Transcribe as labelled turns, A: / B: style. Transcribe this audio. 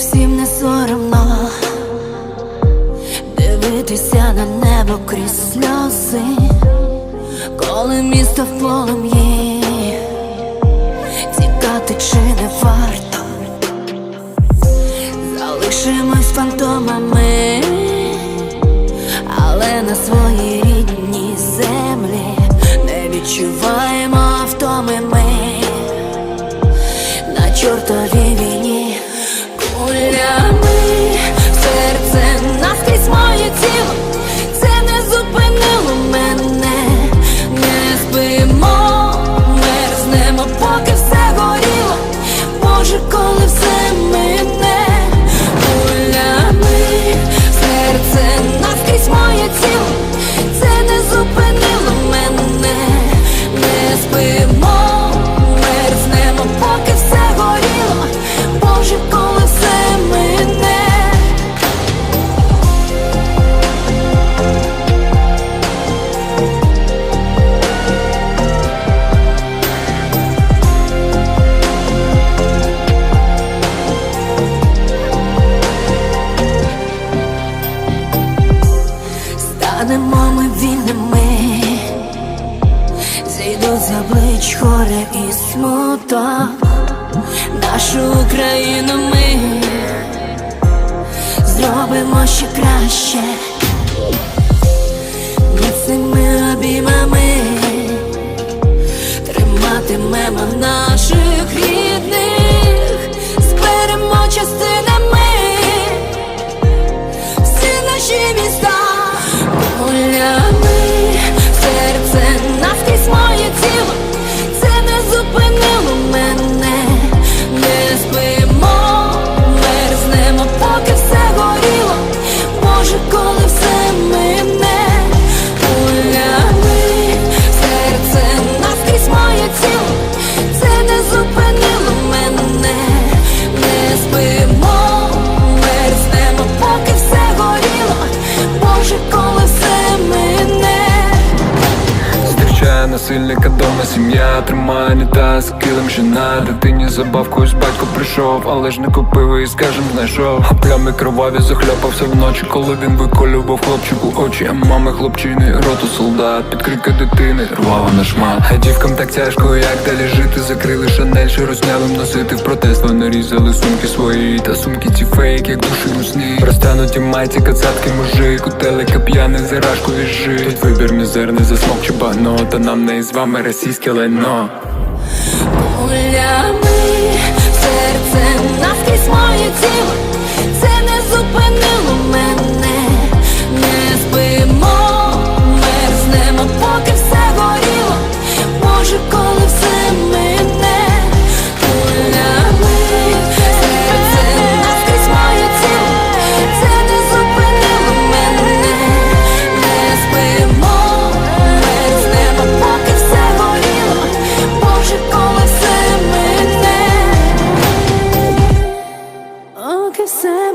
A: всім не соромно дивитися на небо крізь сльози, коли місто в полум'ї, тікати чи не варто, залишимось фантомами, але на своїй рідній землі не відчуваємо зійдуть за облич горе і смуток, нашу Україну ми зробимо ще краще, міцними обіймами
B: Ciao. Насильника дома, сім'я. Тримає унітаз, килим жена Дитині забавкою з батько прийшов, але ж не купив і скажем знайшов. А плями кроваві захляпався вночі, коли він виколював хлопчику очі. А мами хлопчини, роту солдат, під крики дитини рвала на шмат. А дівкам так тяжко, як далі жити Закрили шанель, що рознявим носити. В протест Вони різали сумки свої, та сумки ці фейк, як душі у сні Розтануті майці, кацапки, мужик, у телека п'яний зирашку віжи Тут вибір мізерний, засмок чи багно Та нам не з вами російське лайно.
A: Гулями серце наскрізь моє тіло, все